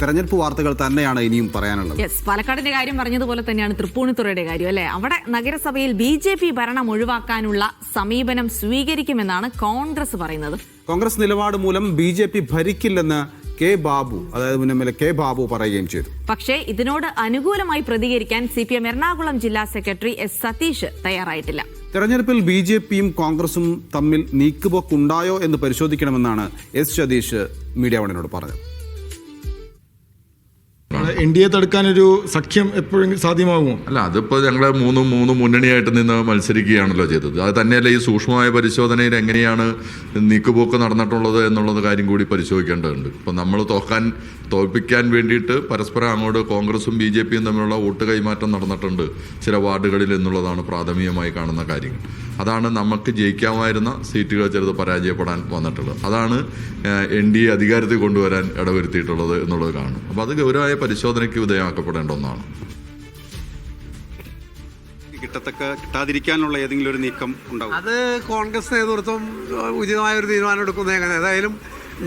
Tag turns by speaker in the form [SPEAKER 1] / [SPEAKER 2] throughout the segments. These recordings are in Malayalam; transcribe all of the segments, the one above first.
[SPEAKER 1] തെരഞ്ഞെടുപ്പ് വാർത്തകൾ തന്നെയാണ് ഇനിയും പറയാനുള്ളത്.
[SPEAKER 2] യെസ് പാലക്കാടിന്റെ കാര്യം പറഞ്ഞതുപോലെ തന്നെയാണ് തൃപ്പൂണിത്തുറയുടെ കാര്യം അല്ലെ? അവിടെ നഗരസഭയിൽ ബി ജെ പി ഭരണം ഒഴിവാക്കാനുള്ള സമീപനം സ്വീകരിക്കുമെന്നാണ് കോൺഗ്രസ് പറയുന്നത്.
[SPEAKER 1] കോൺഗ്രസ് നിലപാട് മൂലം ബി ജെ പി ഭരിക്കില്ലെന്ന് കെ ബാബു അതായത് എ കെ ബാബു പറയുകയും ചെയ്തു.
[SPEAKER 2] പക്ഷേ ഇതിനോട് അനുകൂലമായി പ്രതികരിക്കാൻ സി പി എം എറണാകുളം ജില്ലാ സെക്രട്ടറി എസ് സതീഷ് തയ്യാറായിട്ടില്ല.
[SPEAKER 1] തെരഞ്ഞെടുപ്പിൽ ബി ജെ പിയും കോൺഗ്രസും തമ്മിൽ നീക്കുപോക്കുണ്ടായോ എന്ന് പരിശോധിക്കണമെന്നാണ് എസ് സതീഷ് മീഡിയ വണിനോട് പറഞ്ഞത്.
[SPEAKER 3] എൻ ഡി എ തടുക്കാനൊരു സഖ്യം എപ്പോഴെങ്കിലും സാധ്യമാകുമോ
[SPEAKER 4] അല്ല അതിപ്പോൾ ഞങ്ങൾ മൂന്ന് മൂന്ന് മുന്നണിയായിട്ട് നിന്ന് മത്സരിക്കുകയാണല്ലോ ചെയ്തത്. അത് തന്നെയല്ല ഈ സൂക്ഷ്മമായ പരിശോധനയിൽ എങ്ങനെയാണ് നീക്കുപോക്ക് നടന്നിട്ടുള്ളത് എന്നുള്ളത് കാര്യം കൂടി പരിശോധിക്കേണ്ടതുണ്ട്. ഇപ്പം നമ്മൾ തോക്കാൻ തോൽപ്പിക്കാൻ വേണ്ടിയിട്ട് പരസ്പരം അങ്ങോട്ട് കോൺഗ്രസും ബി ജെ പിയും തമ്മിലുള്ള വോട്ട് കൈമാറ്റം നടന്നിട്ടുണ്ട് ചില വാർഡുകളിൽ എന്നുള്ളതാണ് പ്രാഥമികമായി കാണുന്ന കാര്യങ്ങൾ. അതാണ് നമുക്ക് ജയിക്കാമായിരുന്ന സീറ്റുകൾ ചിലത് പരാജയപ്പെടാൻ വന്നിട്ടുള്ളത്. അതാണ് എൻ ഡി എ അധികാരത്തിൽ കൊണ്ടുവരാൻ ഇടവരുത്തിയിട്ടുള്ളത് എന്നുള്ളത് കാണും അപ്പോൾ അത് ഗൗരവമായ പരിശോധനയ്ക്ക് വിധേയമാക്കപ്പെടേണ്ട ഒന്നാണ്.
[SPEAKER 1] കിട്ടത്തക്ക കിട്ടാതിരിക്കാനുള്ള ഏതെങ്കിലും ഒരു നീക്കം ഉണ്ടാവും.
[SPEAKER 5] അത് കോൺഗ്രസ് നേതൃത്വം ഉചിതമായ ഒരു തീരുമാനം എടുക്കുന്ന എങ്ങനെ? ഏതായാലും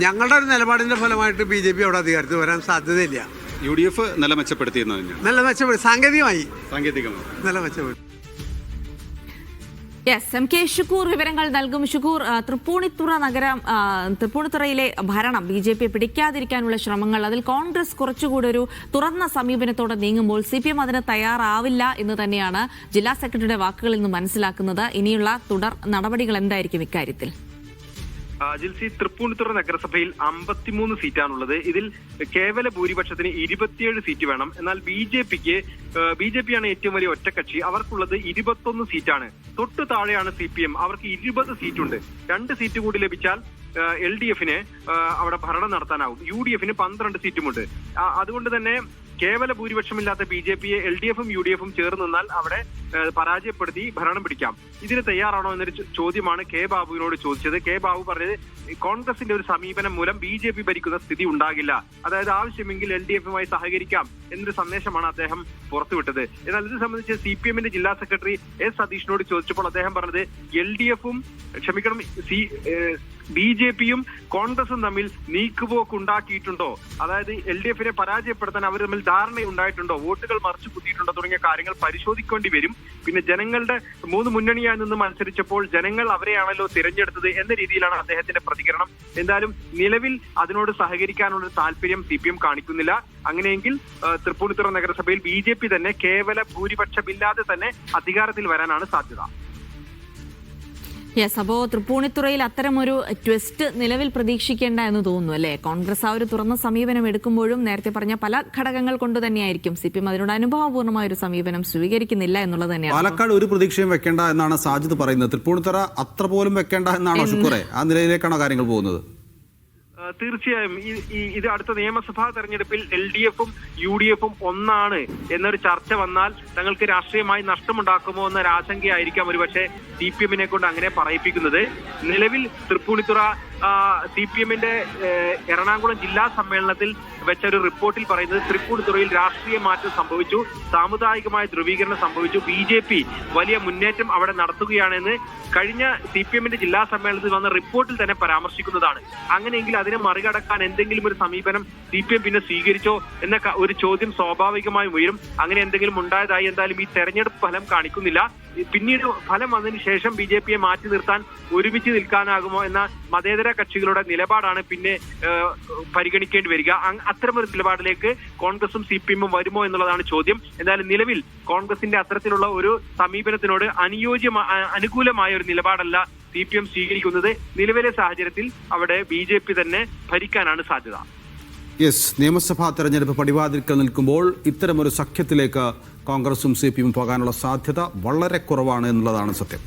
[SPEAKER 5] ഞങ്ങളുടെ ഒരു നിലപാടിന്റെ ഫലമായിട്ട് ബി ജെ പി അവിടെ അധികാരത്തിൽ വരാൻ സാധ്യതയില്ല.
[SPEAKER 1] യു ഡി എഫ് നില മെച്ചപ്പെടുത്തിയെന്ന് നില
[SPEAKER 5] നല്ല മെച്ചപ്പെടും സാങ്കേതികമായി.
[SPEAKER 1] സാങ്കേതികമായി.
[SPEAKER 5] നില മെച്ചപ്പെടും
[SPEAKER 2] യെസ് എം കെ ഷുക്കൂർ വിവരങ്ങൾ നൽകും. ഷുക്കൂർ തൃപ്പൂണിത്തുറ നഗരം തൃപ്പൂണിത്തുറയിലെ ഭരണം ബി ജെ പി പിടിക്കാതിരിക്കാനുള്ള ശ്രമങ്ങൾ. അതിൽ കോൺഗ്രസ് കുറച്ചുകൂടി ഒരു തുറന്ന സമീപനത്തോടെ നീങ്ങുമ്പോൾ സി പി എം അതിന് തയ്യാറാവില്ല എന്ന് തന്നെയാണ് ജില്ലാ സെക്രട്ടറിയുടെ വാക്കുകളിൽ നിന്ന് മനസ്സിലാക്കുന്നത്. ഇനിയുള്ള തുടർ നടപടികൾ എന്തായിരിക്കും ഇക്കാര്യത്തിൽ?
[SPEAKER 6] ജിൽസി തൃപ്പൂണിത്തുറ നഗരസഭയിൽ അമ്പത്തിമൂന്ന് സീറ്റാണുള്ളത്. ഇതിൽ കേവല ഭൂരിപക്ഷത്തിന് ഇരുപത്തിയേഴ് സീറ്റ് വേണം. എന്നാൽ ബി ജെ പിക്ക് ബി ജെ പിയാണ് ഏറ്റവും വലിയ ഒറ്റക്കക്ഷി. അവർക്കുള്ളത് ഇരുപത്തൊന്ന് സീറ്റാണ്. തൊട്ടു താഴെയാണ് സി പി എം. അവർക്ക് ഇരുപത് സീറ്റുണ്ട്. രണ്ട് സീറ്റ് കൂടി ലഭിച്ചാൽ എൽ ഡി എഫിന് അവിടെ ഭരണം നടത്താനാവും. യു ഡി എഫിന് പന്ത്രണ്ട് സീറ്റുമുണ്ട്. അതുകൊണ്ട് തന്നെ കേവല ഭൂരിപക്ഷമില്ലാത്ത ബി ജെ പിയെ എൽ ഡി എഫും യു ഡി എഫും ചേർന്ന് നിന്നാൽ അവിടെ പരാജയപ്പെടുത്തി ഭരണം പിടിക്കാം. ഇതിന് തയ്യാറാണോ എന്നൊരു ചോദ്യമാണ് കെ ബാബുവിനോട് ചോദിച്ചത്. കെ ബാബു പറഞ്ഞത് കോൺഗ്രസിന്റെ ഒരു സമീപനം മൂലം ബി ജെ പി ഭരിക്കുന്ന സ്ഥിതി ഉണ്ടാകില്ല. അതായത് ആവശ്യമെങ്കിൽ എൽ ഡി എഫുമായി സഹകരിക്കാം എന്നൊരു സന്ദേശമാണ് അദ്ദേഹം പുറത്തുവിട്ടത്. എന്നാൽ ഇത് സംബന്ധിച്ച് സി പി എമ്മിന്റെ ജില്ലാ സെക്രട്ടറി എസ് സതീഷിനോട് ചോദിച്ചപ്പോൾ അദ്ദേഹം പറഞ്ഞത് എൽ ഡി എഫും ക്ഷമിക്കണം സി ബി ജെ പിയും കോൺഗ്രസും തമ്മിൽ നീക്കുപോക്ക് ഉണ്ടാക്കിയിട്ടുണ്ടോ അതായത് എൽ ഡി എഫിനെ പരാജയപ്പെടുത്താൻ അവർ തമ്മിൽ ധാരണയുണ്ടായിട്ടുണ്ടോ? വോട്ടുകൾ മറിച്ചു കുത്തിയിട്ടുണ്ടോ തുടങ്ങിയ കാര്യങ്ങൾ പരിശോധിക്കേണ്ടി വരും. പിന്നെ ജനങ്ങളുടെ മൂന്ന് മുന്നണിയായി നിന്ന് മത്സരിച്ചപ്പോൾ ജനങ്ങൾ അവരെയാണല്ലോ തിരഞ്ഞെടുത്തത് എന്ന രീതിയിലാണ് അദ്ദേഹത്തിന്റെ പ്രതികരണം. എന്തായാലും നിലവിൽ അതിനോട് സഹകരിക്കാനുള്ള താല്പര്യം സി പി എം കാണിക്കുന്നില്ല. അങ്ങനെയെങ്കിൽ തൃപ്പൂണിത്തുറ നഗരസഭയിൽ ബി ജെ പി തന്നെ കേവല ഭൂരിപക്ഷമില്ലാതെ തന്നെ അധികാരത്തിൽ വരാനാണ് സാധ്യത.
[SPEAKER 2] യെസ് അപ്പോ തൃപ്പൂണിത്തുറയിൽ അത്തരമൊരു ട്വിസ്റ്റ് നിലവിൽ പ്രതീക്ഷിക്കേണ്ട എന്ന് തോന്നുന്നു അല്ലേ? കോൺഗ്രസ് ആ ഒരു തുറന്ന സമീപനം എടുക്കുമ്പോഴും നേരത്തെ പറഞ്ഞ പല ഘടകങ്ങൾ കൊണ്ട് തന്നെയായിരിക്കും സി പി എം അതിനോട് അനുഭവപൂർണമായ ഒരു സമീപനം സ്വീകരിക്കുന്നില്ല എന്നുള്ളത് തന്നെയാണ്.
[SPEAKER 1] പാലക്കാട് ഒരു പ്രതീക്ഷയും വെക്കേണ്ട എന്നാണ് സാജിദ് പറയുന്നത്. തൃപ്പൂണിത്തുറ അത്ര പോലും വെക്കേണ്ട എന്നാണോ ഷുക്കൂറെ? ആ നിലയിലേക്കാണോ കാര്യങ്ങൾ പോകുന്നത്?
[SPEAKER 6] തീർച്ചയായും. ഇത് അടുത്ത നിയമസഭാ തെരഞ്ഞെടുപ്പിൽ എൽ ഡി എഫും യു ഡി എഫും ഒന്നാണ് എന്നൊരു ചർച്ച വന്നാൽ തങ്ങൾക്ക് രാഷ്ട്രീയമായി നഷ്ടമുണ്ടാക്കുമോ എന്ന ആശങ്കയായിരിക്കാം ഒരുപക്ഷെ സി പി എമ്മിനെ കൊണ്ട് അങ്ങനെ പറയിപ്പിക്കുന്നത്. നിലവിൽ തൃപ്പൂണിത്തുറ സി പി എമ്മിന്റെ എറണാകുളം ജില്ലാ സമ്മേളനത്തിൽ വെച്ച ഒരു റിപ്പോർട്ടിൽ പറയുന്നത് തൃപ്പൂണിത്തുറയിൽ രാഷ്ട്രീയ മാറ്റം സംഭവിച്ചു സാമുദായികമായ ധ്രുവീകരണം സംഭവിച്ചു ബി ജെ പി വലിയ മുന്നേറ്റം അവിടെ നടത്തുകയാണെന്ന് കഴിഞ്ഞ സി പി എമ്മിന്റെ ജില്ലാ സമ്മേളനത്തിൽ വന്ന റിപ്പോർട്ടിൽ തന്നെ പരാമർശിക്കുന്നതാണ്. അങ്ങനെയെങ്കിൽ അതിനെ മറികടക്കാൻ എന്തെങ്കിലും ഒരു സമീപനം സി പി എം പിന്നെ സ്വീകരിച്ചോ? എന്ന ഒരു ചോദ്യം സ്വാഭാവികമായും ഉയരും. അങ്ങനെ എന്തെങ്കിലും ഉണ്ടായതായി എന്തായാലും ഈ തെരഞ്ഞെടുപ്പ് ഫലം കാണിക്കുന്നില്ല. പിന്നീട് ഫലം വന്നതിന് ശേഷം ബി ജെ പിയെ മാറ്റി നിർത്താൻ ഒരുമിച്ച് നിൽക്കാനാകുമോ എന്ന മതേതര കക്ഷികളുടെ നിലപാടാണ് പിന്നെ പരിഗണിക്കേണ്ടി വരിക. അത്തരമൊരു നിലപാടിലേക്ക് കോൺഗ്രസും സി പി എമ്മും വരുമോ എന്നുള്ളതാണ് ചോദ്യം. എന്തായാലും നിലവിൽ കോൺഗ്രസിന്റെ അത്തരത്തിലുള്ള ഒരു സമീപനത്തിനോട് അനുയോജ്യ അനുകൂലമായ ഒരു നിലപാടല്ല സി പി എം സ്വീകരിക്കുന്നത്. നിലവിലെ സാഹചര്യത്തിൽ അവിടെ ബി ജെ പി തന്നെ ഭരിക്കാനാണ് സാധ്യത.
[SPEAKER 1] യെസ് നിയമസഭാ തെരഞ്ഞെടുപ്പ് പടിവാതിൽക്കൽ നിൽക്കുമ്പോൾ ഇത്തരമൊരു സഖ്യത്തിലേക്ക് കോൺഗ്രസും സി പി പോകാനുള്ള സാധ്യത വളരെ കുറവാണ് എന്നുള്ളതാണ് സത്യം.